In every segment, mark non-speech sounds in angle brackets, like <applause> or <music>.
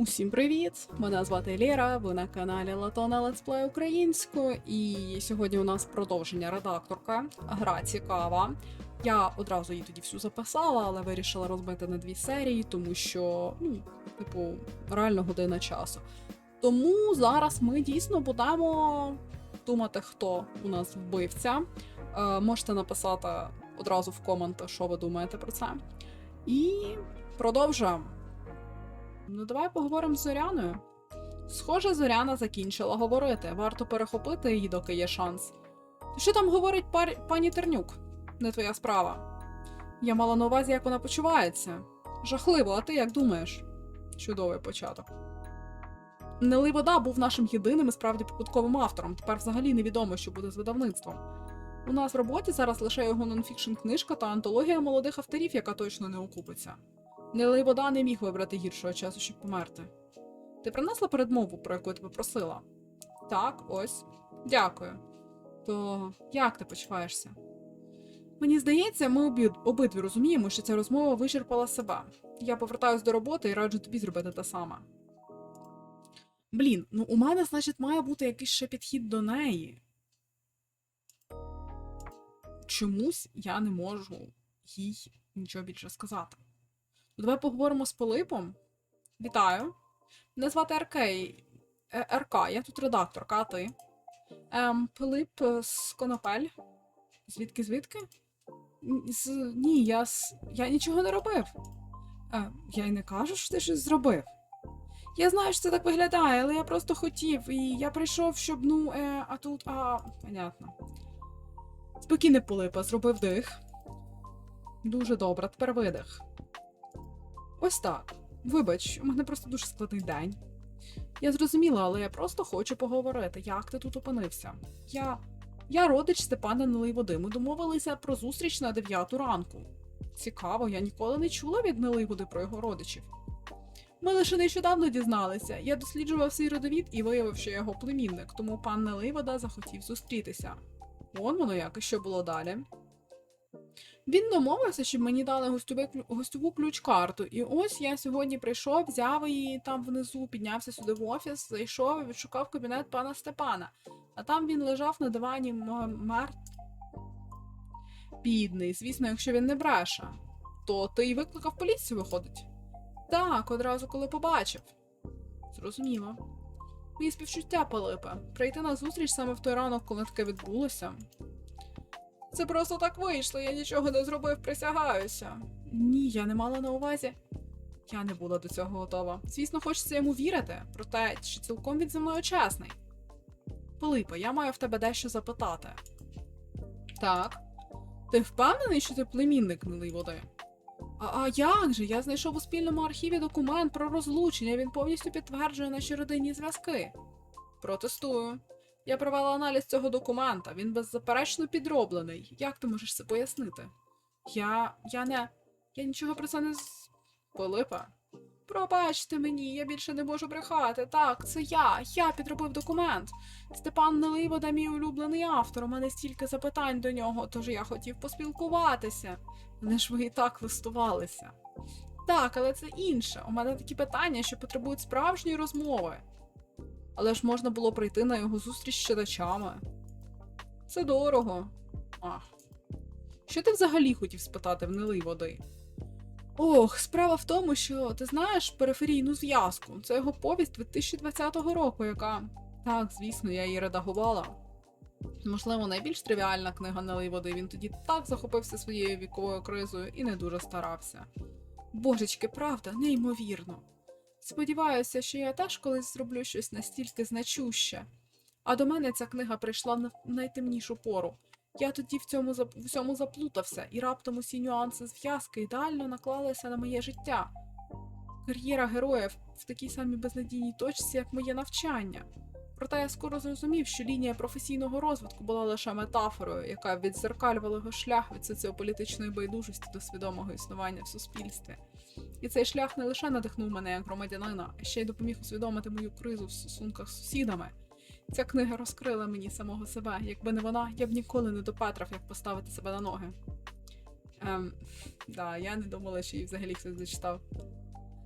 Усім привіт! Мене звати Лєра, ви на каналі Латона Летсплей українською. І сьогодні у нас продовження редакторка. Гра цікава. Я одразу її тоді всю записала, але вирішила розбити на дві серії, тому що, ну, типу, реально година часу. Тому зараз ми дійсно будемо думати, хто у нас вбивця. Е, можете написати одразу в коменти, що ви думаєте про це. І продовжуємо. Ну, давай поговоримо з Зоряною. Схоже, Зоряна закінчила говорити. Варто перехопити її, доки є шанс. Що там говорить пар... пані Тернюк? Не твоя справа. Я мала на увазі, як вона почувається. Жахливо, а ти як думаєш? Чудовий початок. Нелий вода був нашим єдиним і справді побутковим автором. Тепер взагалі невідомо, що буде з видавництвом. У нас в роботі зараз лише його нонфікшн книжка та антологія молодих авторів, яка точно не окупиться. Нелий вода не міг вибрати гіршого часу, щоб померти. Ти принесла передмову, про яку я тебе просила? Так, ось. Дякую. То як ти почуваєшся? Мені здається, ми обидві розуміємо, що ця розмова вичерпала себе. Я повертаюсь до роботи і раджу тобі зробити те саме. Блін, ну у мене, значить, має бути якийсь ще підхід до неї. Чомусь я не можу їй нічого більше сказати. Давай поговоримо з Пилипом. Вітаю. Мене звати Аркей. РК, я тут редакторка, а ти? Ем, Пилип е, з Конопель. Звідки звідки? З... Ні, я з... я нічого не робив. Е, я й не кажу, що ти щось зробив. Я знаю, що це так виглядає, але я просто хотів, і я прийшов, щоб, ну, е, а тут, а. Понятно. Спокійне Пилипа, зробив дих. Дуже добре, тепер видих. Ось так. Вибач, у мене просто дуже складний день. Я зрозуміла, але я просто хочу поговорити, як ти тут опинився. Я. Я родич Степана Неливоди. Ми домовилися про зустріч на 9 ранку. Цікаво, я ніколи не чула від Неливоди про його родичів. Ми лише нещодавно дізналися. Я досліджував свій родовід і виявив, що я його племінник, тому пан Неливода захотів зустрітися. Вон воно як, і що було далі. Він домовився, щоб мені дали гостьове клю- гостьову ключ-карту. І ось я сьогодні прийшов, взяв її там внизу, піднявся сюди в офіс, зайшов і відшукав кабінет пана Степана. А там він лежав на дивані м- мертв. Бідний, звісно, якщо він не бреше. То ти й викликав поліцію, виходить? Так, одразу коли побачив. Зрозуміло. Мої співчуття, Пилипе. Прийти на зустріч саме в той ранок, коли таке відбулося. Це просто так вийшло, я нічого не зробив, присягаюся. Ні, я не мала на увазі. Я не була до цього готова. Звісно, хочеться йому вірити, проте чи цілком він зі мною чесний. Пилипе, я маю в тебе дещо запитати. Так. Ти впевнений, що ти племінник милий води? А, а як же? Я знайшов у спільному архіві документ про розлучення, він повністю підтверджує наші родинні зв'язки. Протестую. Я провела аналіз цього документа, він беззаперечно підроблений. Як ти можеш це пояснити? Я. я не. Я нічого про це не з. Пилипа. Пробачте мені, я більше не можу брехати. Так, це я. Я підробив документ. Степан Неливода мій улюблений автор. У мене стільки запитань до нього, тож я хотів поспілкуватися. Вони ж ви і так листувалися. Так, але це інше. У мене такі питання, що потребують справжньої розмови. Але ж можна було прийти на його зустріч з читачами. Це дорого. Ах. Що ти взагалі хотів спитати в нелий води? Ох, справа в тому, що ти знаєш периферійну зв'язку. Це його повість 2020 року, яка. Так, звісно, я її редагувала. Можливо, найбільш тривіальна книга «Налий води. Він тоді так захопився своєю віковою кризою і не дуже старався. Божечки, правда, неймовірно. Сподіваюся, що я теж колись зроблю щось настільки значуще. А до мене ця книга прийшла в найтемнішу пору. Я тоді в цьому зап- в усьому заплутався, і раптом усі нюанси зв'язки ідеально наклалися на моє життя. Кар'єра героїв в такій самій безнадійній точці, як моє навчання. Проте я скоро зрозумів, що лінія професійного розвитку була лише метафорою, яка відзеркалювала його шлях від соціополітичної байдужості до свідомого існування в суспільстві. І цей шлях не лише надихнув мене як громадянина, а ще й допоміг усвідомити мою кризу в стосунках з сусідами. Ця книга розкрила мені самого себе. Якби не вона, я б ніколи не допетрав, як поставити себе на ноги. Ем, да, я не думала, що її взагалі хтось зачитав.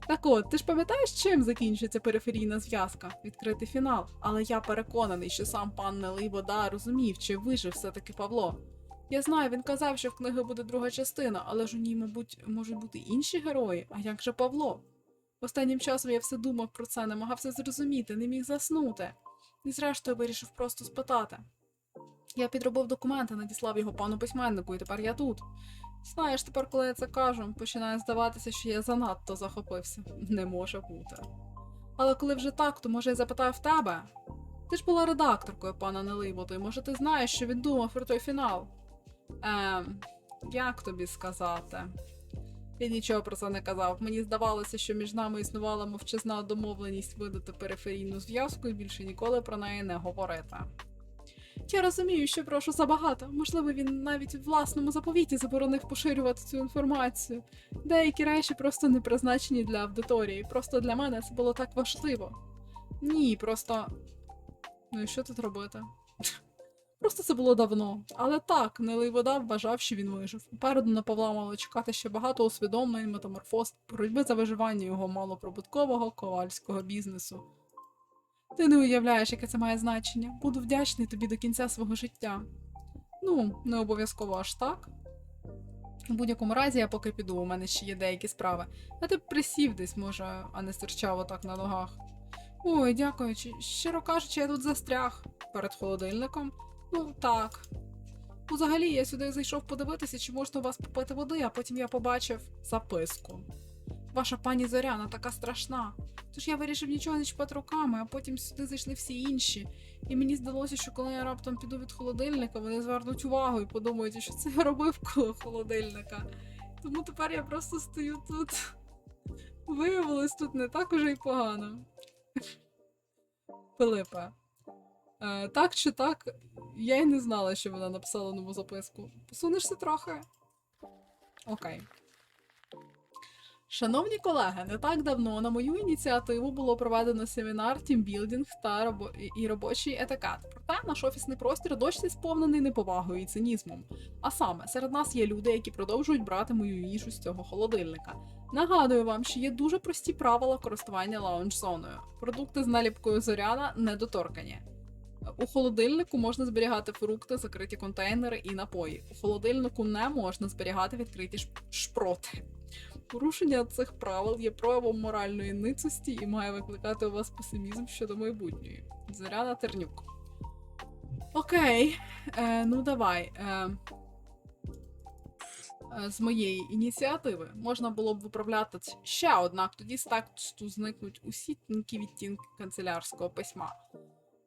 Так от, ти ж пам'ятаєш, чим закінчиться периферійна зв'язка? Відкритий фінал. Але я переконаний, що сам пан Нелий Вода розумів, чи вижив все-таки Павло. Я знаю, він казав, що в книги буде друга частина, але ж у ній, мабуть, можуть бути інші герої, а як же Павло? Останнім часом я все думав про це, намагався зрозуміти, не міг заснути. І зрештою вирішив просто спитати. Я підробив документи, надіслав його пану письменнику, і тепер я тут. Знаєш, тепер, коли я це кажу, починає здаватися, що я занадто захопився. Не може бути. Але коли вже так, то може я запитаю в тебе? Ти ж була редакторкою пана Неливоду, і може ти знаєш, що він думав про той фінал? Ем, як тобі сказати? Я нічого про це не казав. Мені здавалося, що між нами існувала мовчазна домовленість видати периферійну зв'язку і більше ніколи про неї не говорити. Я розумію, що прошу забагато. Можливо, він навіть у власному заповіті заборонив поширювати цю інформацію. Деякі речі просто не призначені для аудиторії. Просто для мене це було так важливо. Ні, просто. Ну і що тут робити? <laughs> Просто це було давно. Але так, Нелий вода вважав, що він вижив. Попереду на Павла мало чекати ще багато усвідомлень, метаморфоз, боротьби за виживання його малоприбуткового ковальського бізнесу. Ти не уявляєш, яке це має значення. Буду вдячний тобі до кінця свого життя. Ну, не обов'язково аж так. У будь-якому разі я поки піду, у мене ще є деякі справи. А ти б присів десь, може, а не стирчав отак на ногах. Ой, дякую. Щиро кажучи, я тут застряг перед холодильником. Ну, так. Взагалі, я сюди зайшов подивитися, чи можна у вас попити води, а потім я побачив записку. Ваша пані Зоряна така страшна. Тож я вирішив нічого не чіпати руками, а потім сюди зайшли всі інші. І мені здалося, що коли я раптом піду від холодильника, вони звернуть увагу і подумають, що це я робив коло холодильника. Тому тепер я просто стою тут. Виявилось, тут не так уже й погано. Пилипе. Е, так чи так, я й не знала, що вона написала нову записку. Посунешся трохи? Окей. Шановні колеги, не так давно на мою ініціативу було проведено семінар тімбілдинг та робо... і робочий етикет. Проте наш офісний простір досі сповнений неповагою і цинізмом. А саме, серед нас є люди, які продовжують брати мою їжу з цього холодильника. Нагадую вам, що є дуже прості правила користування лаунж-зоною. Продукти з наліпкою зоряна недоторкані. У холодильнику можна зберігати фрукти, закриті контейнери і напої. У холодильнику не можна зберігати відкриті шпроти. Порушення цих правил є проявом моральної ницості і має викликати у вас песимізм щодо майбутньої. Зоряна Тернюк. Окей, е, ну давай. Е, е, з моєї ініціативи можна було б виправляти ще, однак тоді з тексту зникнуть усі тонкі відтінки канцелярського письма.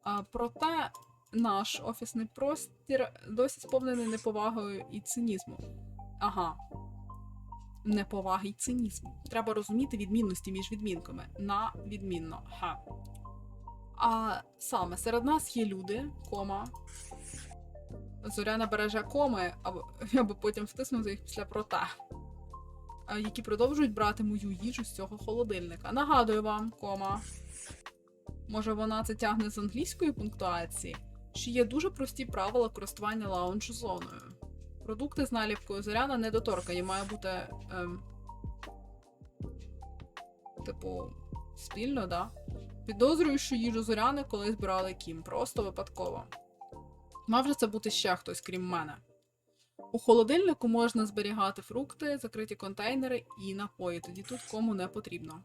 А, проте наш офісний простір досі сповнений неповагою і цинізмом. Ага. Неповаги й цинізму. Треба розуміти відмінності між відмінками. На відмінно. Ха. А саме серед нас є люди, кома. Зоряна береже коми, аби, <laughs> аби потім втиснути їх після проте. Які продовжують брати мою їжу з цього холодильника. Нагадую вам, кома. Може, вона це тягне з англійської пунктуації? Що є дуже прості правила користування лаунж-зоною. Продукти з наліпкою зоряна недоторкані, має бути. Ем, типу, спільно, да? Підозрюю, що їжу зоряни колись брали Кім, просто випадково. Мав же це бути ще хтось, крім мене. У холодильнику можна зберігати фрукти, закриті контейнери і напої, тоді тут кому не потрібно.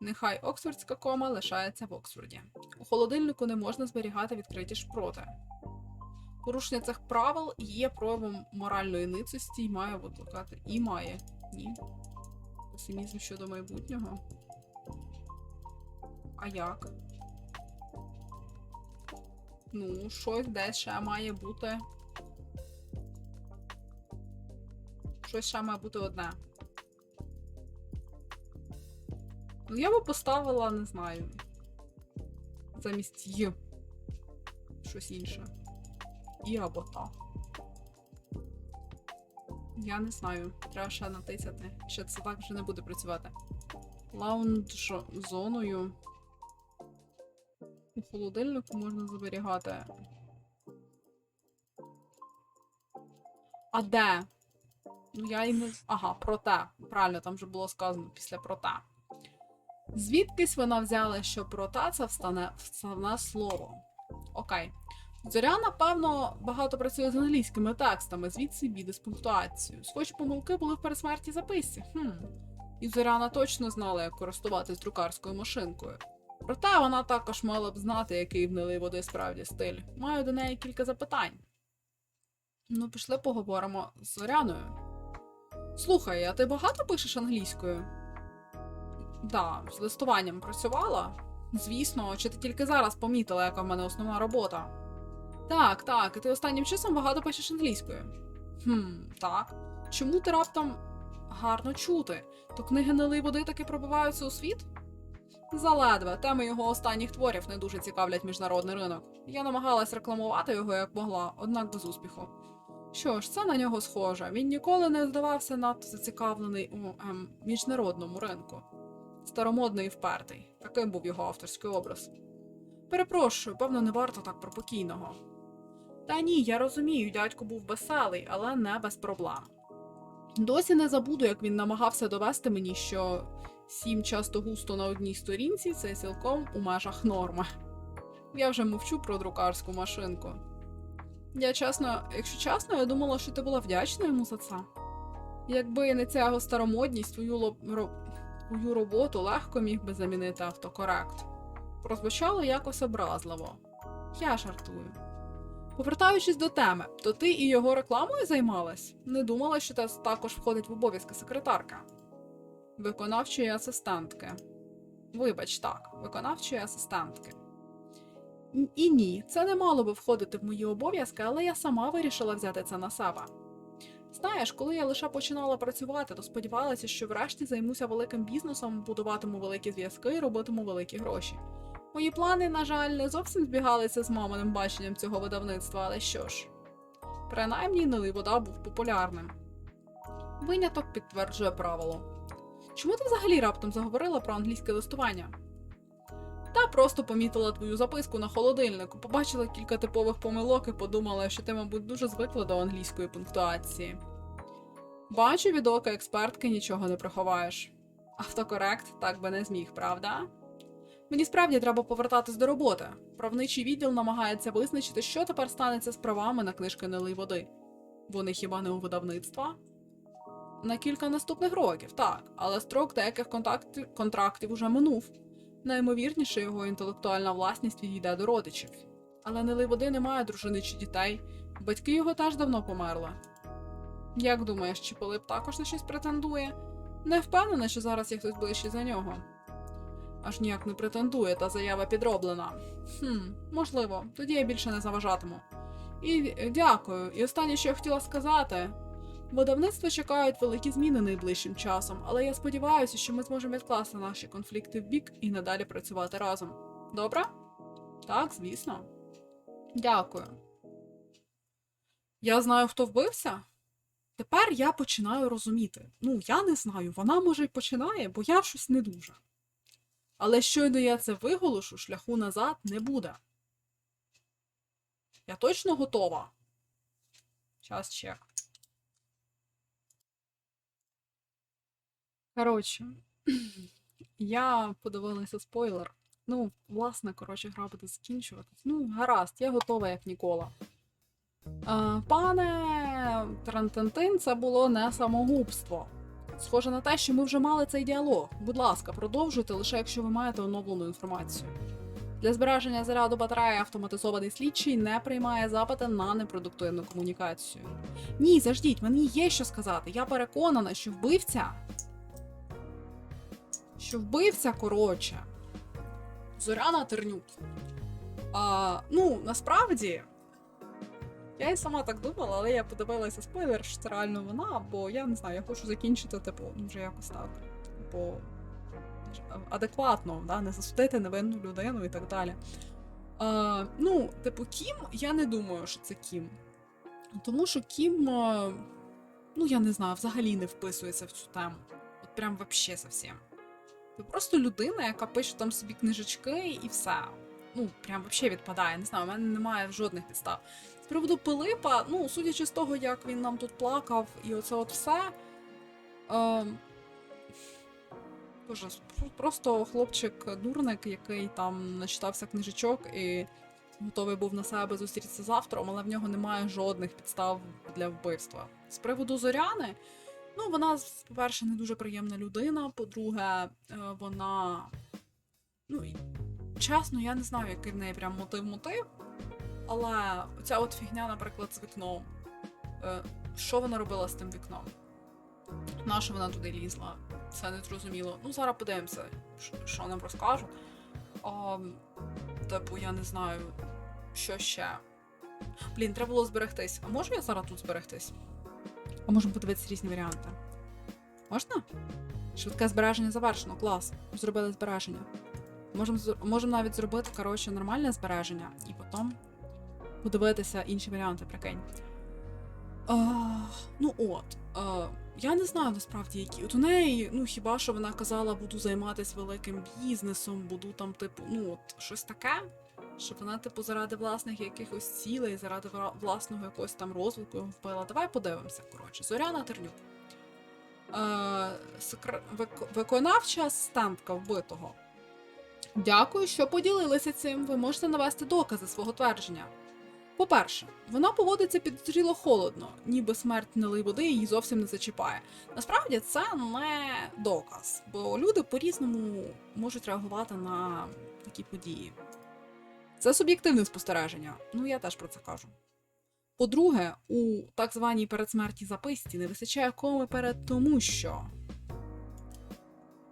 Нехай Оксфордська кома лишається в Оксфорді. У холодильнику не можна зберігати відкриті шпроти. Порушення цих правил є проявом моральної ницості і має викликати. І має. Ні. Песимізм щодо майбутнього. А як? Ну, щось десь ще має бути. Щось ще має бути одне. Ну, я би поставила, не знаю. Замість Й. Щось інше. І або та. Я не знаю. Треба ще натисяти. Ще це так вже не буде працювати. Лаунж зоною. У холодильнику можна зберігати. А де? Ну я і не. Ага, проте. Правильно, там вже було сказано після проте. Звідкись вона взяла, що про та це встане вставне слово. Окей. Зоря, напевно, багато працює з англійськими текстами, звідси біди з пунктуацією. Схожі помилки були в пересмертій записці. Хм. І Зоряна точно знала, як користуватись друкарською машинкою. Проте вона також мала б знати, який в нилий води справді стиль. Маю до неї кілька запитань. Ну, пішли поговоримо з Зоряною. Слухай, а ти багато пишеш англійською? Да, з листуванням працювала. Звісно, чи ти тільки зараз помітила, яка в мене основна робота? Так, так, і ти останнім часом багато пишеш англійською. Хм, так. Чому ти раптом гарно чути? То книги «Нили води таки пробиваються у світ? Заледве, теми його останніх творів не дуже цікавлять міжнародний ринок. Я намагалась рекламувати його як могла, однак без успіху. Що ж, це на нього схоже. Він ніколи не здавався надто зацікавлений у ем, міжнародному ринку. Старомодний і впертий. Таким був його авторський образ. Перепрошую, певно, не варто так про покійного. Та ні, я розумію, дядько був веселий, але не без проблем. Досі не забуду, як він намагався довести мені, що сім часто густо на одній сторінці це цілком у межах норми. Я вже мовчу про друкарську машинку. Я чесно, якщо чесно, я думала, що ти була вдячна йому за це. Якби не ця його старомодність, твою, ло- ро- твою роботу легко міг би замінити автокорект. Прозвучало якось образливо. Я жартую. Повертаючись до теми, то ти і його рекламою займалась? Не думала, що це також входить в обов'язки секретарка. Виконавчої асистентки. Вибач, так, виконавчої асистентки. І ні, це не мало би входити в мої обов'язки, але я сама вирішила взяти це на себе. Знаєш, коли я лише починала працювати, то сподівалася, що врешті займуся великим бізнесом, будуватиму великі зв'язки робитиму великі гроші. Мої плани, на жаль, не зовсім збігалися з маминим баченням цього видавництва, але що ж. Принаймні, Нилий вода був популярним. Виняток підтверджує правило. Чому ти взагалі раптом заговорила про англійське листування? Та просто помітила твою записку на холодильнику, побачила кілька типових помилок і подумала, що ти, мабуть, дуже звикла до англійської пунктуації. Бачу, від ока експертки нічого не приховаєш. Автокорект так би не зміг, правда? Мені справді треба повертатись до роботи. Правничий відділ намагається визначити, що тепер станеться з правами на книжки «Нелий води. Вони хіба не у видавництва? На кілька наступних років, так, але строк деяких контактів, контрактів уже минув. Наймовірніше, його інтелектуальна власність відійде до родичів. Але «Нелий води не має дружини чи дітей. Батьки його теж давно померли. Як думаєш, чи Пилип також на щось претендує? Не впевнена, що зараз є хтось ближчий за нього. Аж ніяк не претендує, та заява підроблена. Хм, можливо, тоді я більше не заважатиму. І дякую. І останнє, що я хотіла сказати. Видавництво чекають великі зміни найближчим часом, але я сподіваюся, що ми зможемо відкласти наші конфлікти в бік і надалі працювати разом. Добре? Так, звісно. Дякую. Я знаю, хто вбився. Тепер я починаю розуміти. Ну, я не знаю, вона може й починає, бо я щось не дуже. Але щойно я це виголошу, шляху назад не буде. Я точно готова. Час чек. Коротше, <clears throat> я подивилася спойлер. Ну, власне, коротше, гра буде закінчуватись. Ну, гаразд, я готова, як ніколи. Е, пане Трантентин, це було не самогубство. Схоже на те, що ми вже мали цей діалог. Будь ласка, продовжуйте лише якщо ви маєте оновлену інформацію. Для збереження заряду батареї автоматизований слідчий не приймає запити на непродуктивну комунікацію. Ні, заждіть, мені є що сказати. Я переконана, що вбивця. Що вбивця, коротше. Зоряна Тернюк. А, ну, насправді. Я і сама так думала, але я подивилася спойлер, що це реально вона, бо я не знаю, я хочу закінчити, типу, ну, вже якось так. Типу, адекватно, да? не засудити невинну людину і так далі. А, ну, типу, Кім, я не думаю, що це Кім. Тому що Кім, ну я не знаю, взагалі не вписується в цю тему. От прям вообще совсем. Це просто людина, яка пише там собі книжечки і все. Ну, прям вообще відпадає. Не знаю, у мене немає жодних підстав. Приводу Пилипа, ну, судячи з того, як він нам тут плакав, і оце от все. Е, Боже, просто хлопчик-дурник, який там начитався книжечок і готовий був на себе зустрітися завтра, але в нього немає жодних підстав для вбивства. З приводу Зоряни, ну вона, по-перше, не дуже приємна людина. По-друге, е, вона. Ну, чесно, я не знаю, який в неї прям мотив-мотив. Але ця от фігня, наприклад, з вікном. Е, Що вона робила з тим вікном? Нащо вона туди лізла? Це не зрозуміло. Ну, зараз подивимося, що- нам розкажуть. Типу, я не знаю, що ще. Блін, треба було зберегтись. А можу я зараз тут зберегтись? А можемо подивитися різні варіанти. Можна? Швидке збереження завершено, клас. Зробили збереження. Можемо можем навіть зробити, коротше, нормальне збереження і потім подивитися інші варіанти, прикинь. А, ну от. А, я не знаю насправді, які. От у неї, ну хіба що вона казала, буду займатися великим бізнесом, буду там, типу, ну от щось таке. Щоб вона, типу, заради власних якихось цілей, заради власного якогось там розвитку його впила. Давай подивимося, коротше. Зоряна Тернюк. Е, секр... вик- Виконавча асистентка вбитого. Дякую, що поділилися цим. Ви можете навести докази свого твердження. По-перше, вона поводиться підозріло холодно, ніби смерть налий води її зовсім не зачіпає. Насправді це не доказ, бо люди по-різному можуть реагувати на такі події. Це суб'єктивне спостереження. Ну я теж про це кажу. По-друге, у так званій передсмерті записці не вистачає коми перед тому, що.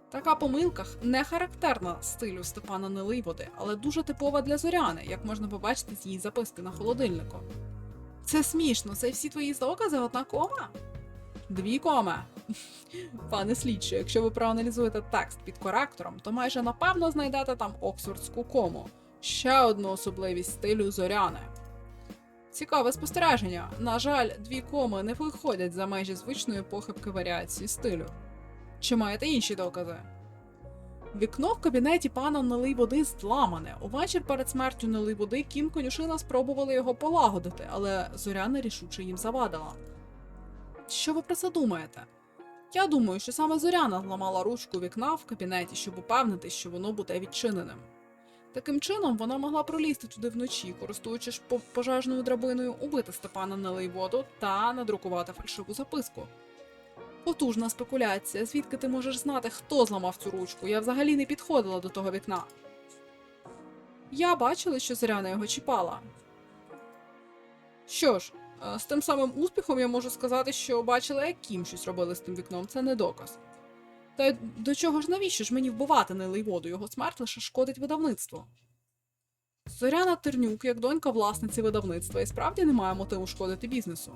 Така помилка не характерна стилю Степана Неливоди, але дуже типова для зоряни, як можна побачити з її записки на холодильнику. Це смішно, це всі твої докази одна кома? Дві коми. <laughs> Пане слідче, якщо ви проаналізуєте текст під коректором, то майже напевно знайдете там оксфордську кому. Ще одну особливість стилю зоряни. Цікаве спостереження. На жаль, дві коми не виходять за межі звичної похибки варіації стилю. Чи маєте інші докази? Вікно в кабінеті пана налий води зламане. Увечір перед смертю налий води кін конюшина спробували його полагодити, але зоряна рішуче їм завадила. Що ви про це думаєте? Я думаю, що саме зоряна зламала ручку вікна в кабінеті, щоб упевнитись, що воно буде відчиненим. Таким чином, вона могла пролізти туди вночі, користуючись по- пожежною драбиною, убити Степана налий воду та надрукувати фальшиву записку. Потужна спекуляція. Звідки ти можеш знати, хто зламав цю ручку? Я взагалі не підходила до того вікна. Я бачила, що Зоряна його чіпала. Що ж, е, з тим самим успіхом я можу сказати, що бачила, як Кім щось робили з тим вікном, це не доказ. Та й до чого ж навіщо ж мені вбивати нелий воду? Його смерть лише шкодить видавництву. Зоряна Тернюк, як донька власниці видавництва, і справді не має мотиву шкодити бізнесу.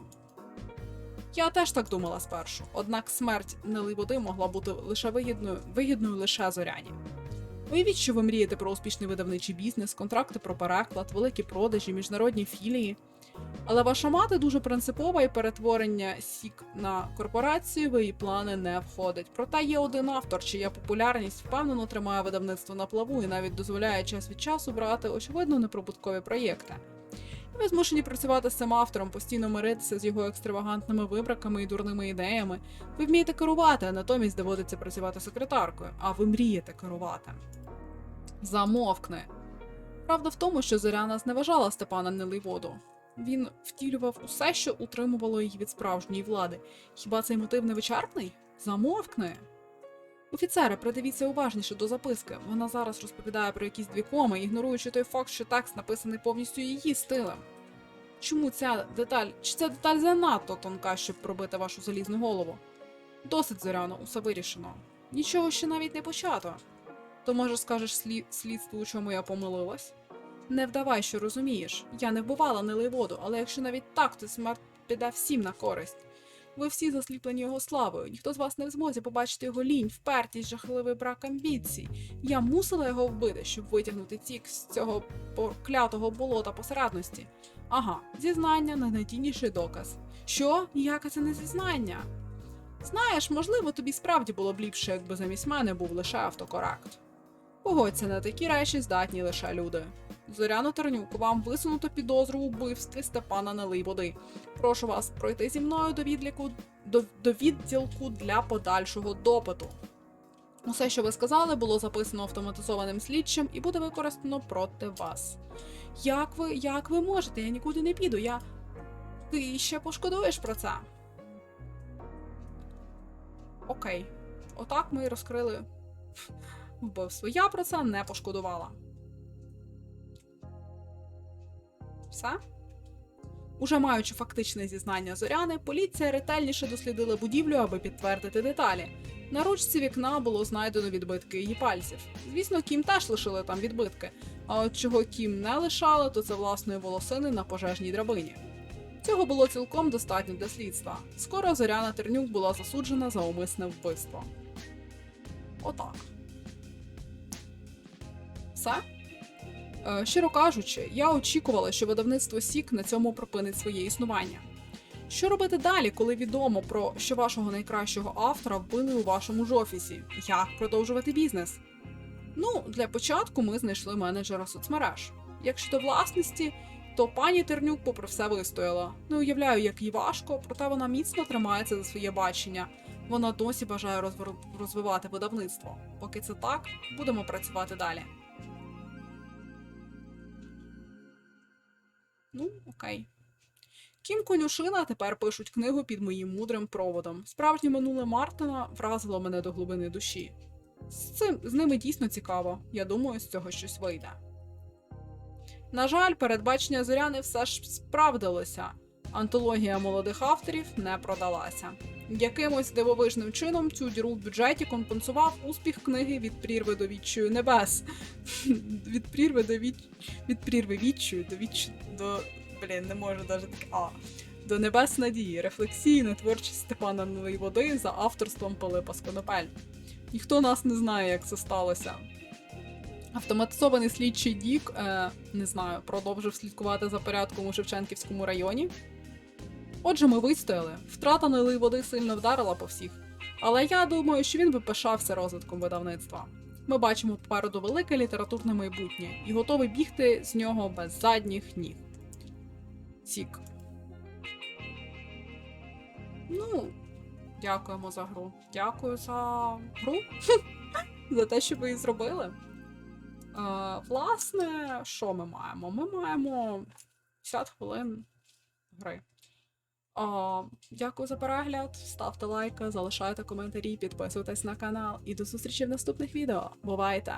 Я теж так думала спершу, однак смерть Нели води могла бути лише вигідною, вигідною лише зоряні. Уявіть, що ви мрієте про успішний видавничий бізнес, контракти про переклад, великі продажі, міжнародні філії. Але ваша мати дуже принципова і перетворення сік на корпорацію в її плани не входить. Проте є один автор, чия популярність впевнено тримає видавництво на плаву і навіть дозволяє час від часу брати очевидно неприбуткові проєкти. Ви змушені працювати з цим автором, постійно миритися з його екстравагантними вибраками і дурними ідеями. Ви вмієте керувати, а натомість доводиться працювати секретаркою, а ви мрієте керувати. Замовкни. Правда в тому, що Зоряна зневажала Степана Неливоду. Він втілював усе, що утримувало її від справжньої влади. Хіба цей мотив не вичерпний? Замовкни. Офіцери, придивіться уважніше до записки. Вона зараз розповідає про якісь дві коми, ігноруючи той факт, що текст написаний повністю її стилем. Чому ця деталь? Чи ця деталь занадто тонка, щоб пробити вашу залізну голову? Досить зоряно, усе вирішено. Нічого ще навіть не почато. То може скажеш слід, слідству, у чому я помилилась? Не вдавай, що розумієш. Я не вбивала нелий воду, але якщо навіть так, то смерть піде всім на користь. Ви всі засліплені його славою. Ніхто з вас не в змозі побачити його лінь, впертість, жахливий брак амбіцій. Я мусила його вбити, щоб витягнути тік з цього проклятого болота посередності. Ага, зізнання найнадійніший доказ. Що? Ніяке це не зізнання. Знаєш, можливо, тобі справді було б ліпше, якби замість мене був лише автокорект. Погодься, на такі речі здатні лише люди. Зоряно Тернюк, вам висунуто підозру у вбивстві Степана Налийводи. Прошу вас пройти зі мною до відліку до, до відділку для подальшого допиту. Усе, що ви сказали, було записано автоматизованим слідчим і буде використано проти вас. Як ви, як ви можете? Я нікуди не піду. Я. Ти ще пошкодуєш про це. Окей. Отак ми і розкрили вбивство. Я про це не пошкодувала. Все? Уже маючи фактичне зізнання зоряни, поліція ретельніше дослідила будівлю, аби підтвердити деталі. На ручці вікна було знайдено відбитки її пальців. Звісно, Кім теж лишили там відбитки. А от чого Кім не лишала, то це власної волосини на пожежній драбині. Цього було цілком достатньо для слідства. Скоро Зоряна Тернюк була засуджена за умисне вбивство. Отак. Все? Е, щиро кажучи, я очікувала, що видавництво Сік на цьому припинить своє існування. Що робити далі, коли відомо про що вашого найкращого автора вбили у вашому ж офісі? Як продовжувати бізнес? Ну, для початку ми знайшли менеджера соцмереж. Якщо до власності, то пані Тернюк попри все вистояла. Не уявляю, як їй важко, проте вона міцно тримається за своє бачення. Вона досі бажає розвивати видавництво. Поки це так, будемо працювати далі. Ну, окей. Кім Конюшина тепер пишуть книгу під моїм мудрим проводом. Справжнє минуле Мартина вразило мене до глибини душі. З цим з ними дійсно цікаво. Я думаю, з цього щось вийде. На жаль, передбачення зоряни все ж справдилося. Антологія молодих авторів не продалася. Якимось дивовижним чином цю діру в бюджеті компенсував успіх книги від прірви до відчую небес. <laughs> від прірви до від... від прірви відчую до відчу... до. Блін, не можу навіть таке. А. До небес надії, рефлексії на творчість Степана Нової води за авторством Пилипа Сконопель. Ніхто нас не знає, як це сталося. Автоматизований слідчий Дік, е, не знаю, продовжив слідкувати за порядком у Шевченківському районі. Отже, ми вистояли. Втрата налої води сильно вдарила по всіх. Але я думаю, що він би пишався розвитком видавництва. Ми бачимо попереду велике літературне майбутнє і готовий бігти з нього без задніх ніг. Сік. Ну, дякуємо за гру. Дякую за гру. <laughs> за те, що ви її зробили. Е, власне, що ми маємо? Ми маємо 50 хвилин гри. О, дякую за перегляд. Ставте лайки, залишайте коментарі, підписуйтесь на канал і до зустрічі в наступних відео. Бувайте!